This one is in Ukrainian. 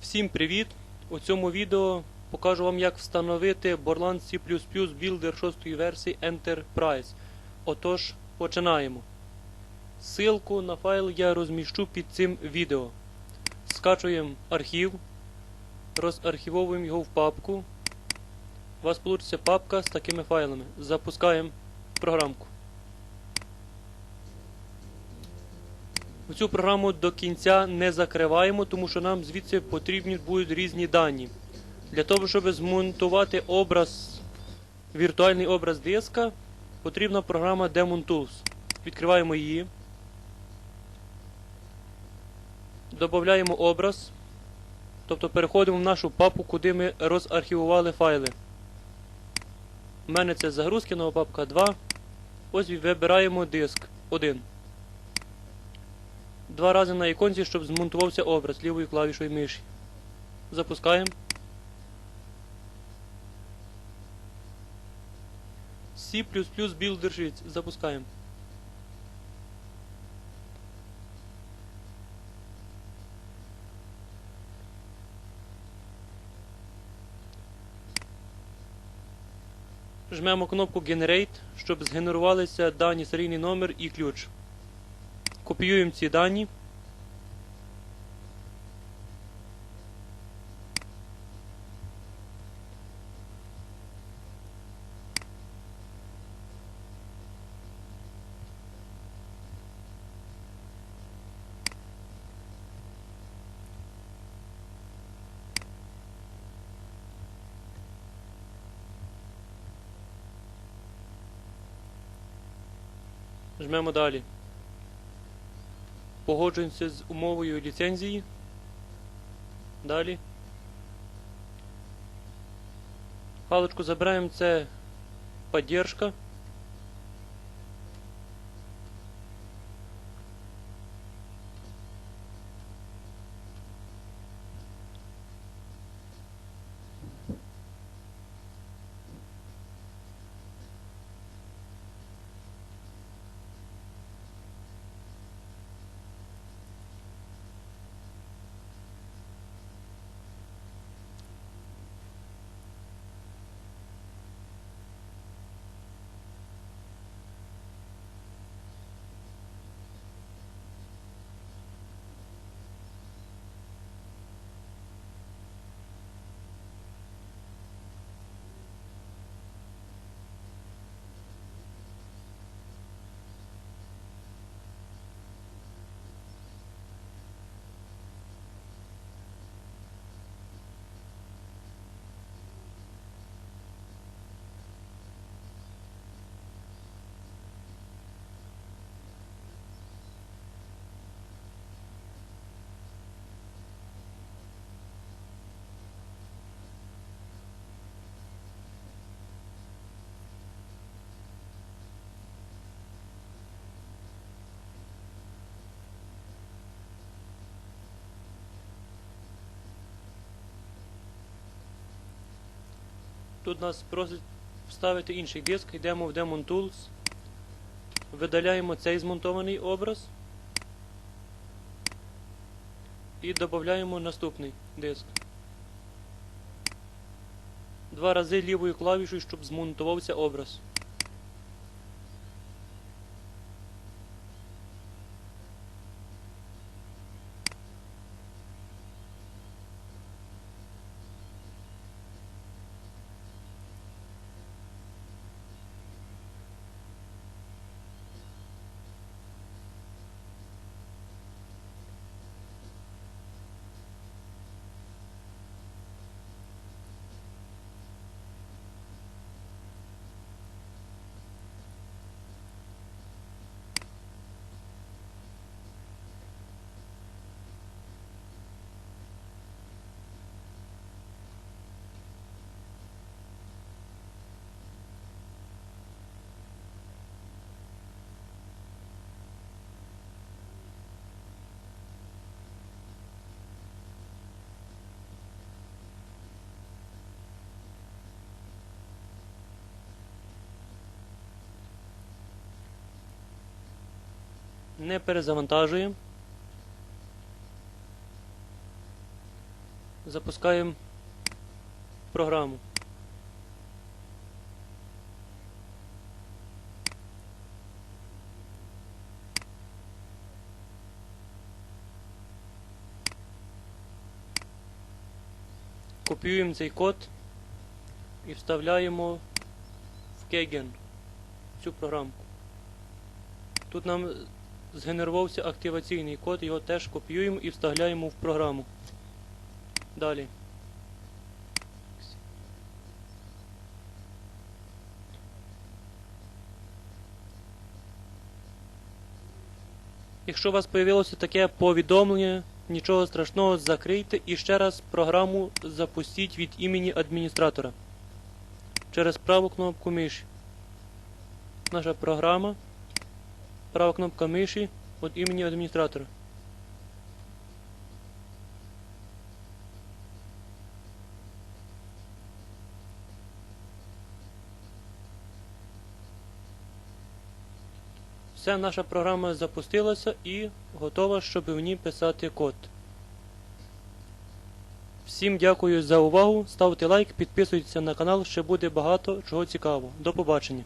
Всім привіт! У цьому відео покажу вам, як встановити Borland C++ Builder 6 версії Enterprise. Отож, починаємо. Ссылку на файл я розміщу під цим відео. Скачуємо архів, розархівовуємо його в папку. У вас вийде папка з такими файлами. Запускаємо програмку. Цю програму до кінця не закриваємо, тому що нам звідси потрібні будуть різні дані. Для того, щоб змонтувати образ, віртуальний образ диска, потрібна програма Demon Tools. Відкриваємо її. Додаємо образ. Тобто переходимо в нашу папу, куди ми розархівували файли. У мене це загрузки, нова папка 2. Ось вибираємо диск 1 два рази на іконці, щоб змонтувався образ лівою клавішою миші. Запускаємо. C++ Builder Sheets. Запускаємо. Жмемо кнопку Generate, щоб згенерувалися дані серійний номер і ключ. Копіюємо ці дані. Жмемо далі. Погоджуємося з умовою ліцензії. Далі. Галочку забираємо це поддержка. Тут нас просить вставити інший диск, йдемо в Demon Tools, видаляємо цей змонтований образ і додаємо наступний диск. Два рази лівою клавішою, щоб змонтувався образ. Не перезавантажуємо. Запускаємо програму. Копіюємо цей код і вставляємо в Kegen цю програмку. Тут нам згенерувався активаційний код, його теж копіюємо і вставляємо в програму. Далі. Якщо у вас появилося таке повідомлення, нічого страшного, закрийте і ще раз програму запустіть від імені адміністратора через праву кнопку миші. Наша програма, права кнопка миші від імені адміністратора. Все, наша програма запустилася і готова, щоб в ній писати код. Всім дякую за увагу. Ставте лайк, підписуйтесь на канал, ще буде багато чого цікавого. До побачення.